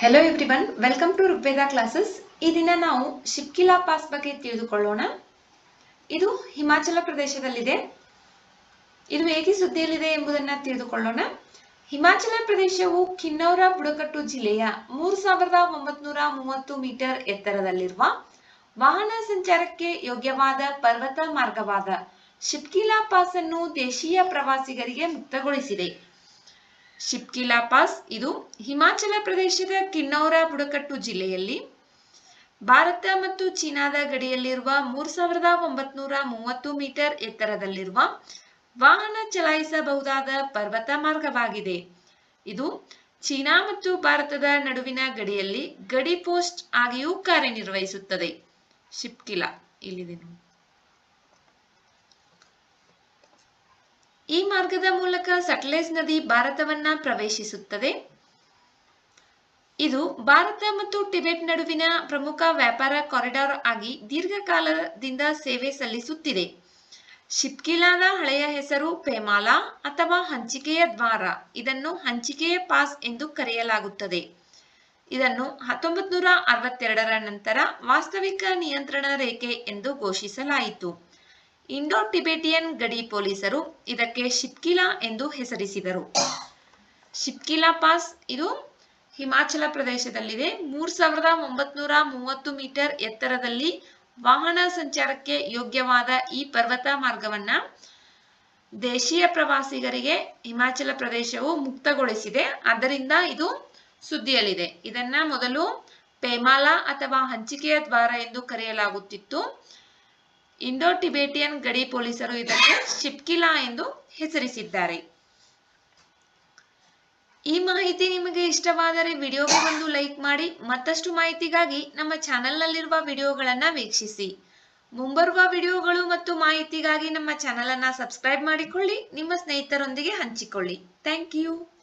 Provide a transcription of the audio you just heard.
Hello everyone welcome to Rigveda classes ಈ ದಿನ ನಾವು ಶಿಪ್ಕಿಲಾ ಪಾಸ್ ಬಗ್ಗೆ ತಿಳಿದುಕೊಳ್ಳೋಣ. ಇದು ಹಿಮಾಚಲ ಪ್ರದೇಶದಲ್ಲಿದೆ. ಇದು ಹೇಗೆ ಸುದ್ದಿಯಲ್ಲಿದೆ ಎಂಬುದನ್ನು ತಿಳಿದುಕೊಳ್ಳೋಣ. ಹಿಮಾಚಲ ಪ್ರದೇಶವು ಕಿನ್ನೌರ ಬುಡಕಟ್ಟು ಜಿಲ್ಲೆಯ ಮೂರು ಸಾವಿರದ ಒಂಬತ್ನೂರ ಮೂವತ್ತು ಮೀಟರ್ ಎತ್ತರದಲ್ಲಿರುವ ವಾಹನ ಸಂಚಾರಕ್ಕೆ ಯೋಗ್ಯವಾದ ಪರ್ವತ ಮಾರ್ಗವಾದ ಶಿಪ್ಕಿಲಾ ಪಾಸ್ ಅನ್ನು ದೇಶೀಯ ಪ್ರವಾಸಿಗರಿಗೆ ಮುಕ್ತಗೊಳಿಸಿದೆ. ಶಿಪ್ಕಿಲಾ ಪಾಸ್. ಇದು ಹಿಮಾಚಲ ಪ್ರದೇಶದ ಕಿನ್ನೌರ ಬುಡಕಟ್ಟು ಜಿಲ್ಲೆಯಲ್ಲಿ. ಭಾರತ ಮತ್ತು ಚೀನಾದ ಗಡಿಯಲ್ಲಿರುವ ಮೂರ್ ಸಾವಿರದ ಒಂಬತ್ನೂರ ಮೂವತ್ತು ಮೀಟರ್ ಎತ್ತರದಲ್ಲಿರುವ ವಾಹನ ಚಲಾಯಿಸಬಹುದಾದ ಪರ್ವತ ಮಾರ್ಗವಾಗಿದೆ. ಇದು ಚೀನಾ ಮತ್ತು ಭಾರತದ ನಡುವಿನ ಗಡಿಯಲ್ಲಿ ಗಡಿ ಪೋಸ್ಟ್ ಆಗಿಯೂ ಕಾರ್ಯನಿರ್ವಹಿಸುತ್ತದೆ. ಶಿಪ್ಕಿಲಾ, ಇಲ್ಲಿದೆ ಈ ಮಾರ್ಗದ ಮೂಲಕ ಸಟ್ಲೇಜ್ ನದಿ ಭಾರತವನ್ನ ಪ್ರವೇಶಿಸುತ್ತದೆ. ಇದು ಭಾರತ ಮತ್ತು ಟಿಬೆಟ್ ನಡುವಿನ ಪ್ರಮುಖ ವ್ಯಾಪಾರ ಕಾರಿಡಾರ್ ಆಗಿ ದೀರ್ಘಕಾಲದಿಂದ ಸೇವೆ ಸಲ್ಲಿಸುತ್ತಿದೆ. ಶಿಪ್ಕಿಲಾದ ಹಳೆಯ ಹೆಸರು ಪೇಮಾಲಾ ಅಥವಾ ಹಂಚಿಕೆಯ ದ್ವಾರ. ಇದನ್ನು ಹಂಚಿಕೆಯ ಪಾಸ್ ಎಂದು ಕರೆಯಲಾಗುತ್ತದೆ. ಇದನ್ನು ಹತ್ತೊಂಬತ್ ನೂರ ನಂತರ ವಾಸ್ತವಿಕ ನಿಯಂತ್ರಣ ರೇಖೆ ಎಂದು ಘೋಷಿಸಲಾಯಿತು. ಇಂಡೋ ಟಿಬೆಟಿಯನ್ ಗಡಿ ಪೊಲೀಸರು ಇದಕ್ಕೆ ಶಿಪ್ಕಿಲಾ ಎಂದು ಹೆಸರಿಸಿದರು. ಶಿಪ್ಕಿಲಾ ಪಾಸ್ ಇದು ಹಿಮಾಚಲ ಪ್ರದೇಶದಲ್ಲಿದೆ. ಮೂರ್ ಸಾವಿರದ ಒಂಬತ್ನೂರ ಮೂವತ್ತು ಮೀಟರ್ ಎತ್ತರದಲ್ಲಿ ವಾಹನ ಸಂಚಾರಕ್ಕೆ ಯೋಗ್ಯವಾದ ಈ ಪರ್ವತ ಮಾರ್ಗವನ್ನ ದೇಶೀಯ ಪ್ರವಾಸಿಗರಿಗೆ ಹಿಮಾಚಲ ಪ್ರದೇಶವು ಮುಕ್ತಗೊಳಿಸಿದೆ. ಆದ್ದರಿಂದ ಇದು ಸುದ್ದಿಯಲ್ಲಿದೆ. ಇದನ್ನ ಮೊದಲು ಪೇಮಾಲಾ ಅಥವಾ ಹಂಚಿಕೆಯ ದ್ವಾರ ಎಂದು ಕರೆಯಲಾಗುತ್ತಿತ್ತು. ಇಂಡೋ ಟಿಬೇಟಿಯನ್ ಗಡಿ ಪೊಲೀಸರು ಇದಕ್ಕೆ ಶಿಪ್ಕಿಲಾ ಎಂದು ಹೆಸರಿಸಿದ್ದಾರೆ. ಈ ಮಾಹಿತಿ ನಿಮಗೆ ಇಷ್ಟವಾದರೆ ವಿಡಿಯೋಗೆ ಒಂದು ಲೈಕ್ ಮಾಡಿ, ಮತ್ತಷ್ಟು ಮಾಹಿತಿಗಾಗಿ ನಮ್ಮ ಚಾನೆಲ್ನಲ್ಲಿರುವ ವಿಡಿಯೋಗಳನ್ನು ವೀಕ್ಷಿಸಿ. ಮುಂಬರುವ ವಿಡಿಯೋಗಳು ಮತ್ತು ಮಾಹಿತಿಗಾಗಿ ನಮ್ಮ ಚಾನೆಲ್ ಅನ್ನ ಸಬ್ಸ್ಕ್ರೈಬ್ ಮಾಡಿಕೊಳ್ಳಿ, ನಿಮ್ಮ ಸ್ನೇಹಿತರೊಂದಿಗೆ ಹಂಚಿಕೊಳ್ಳಿ. Thank you.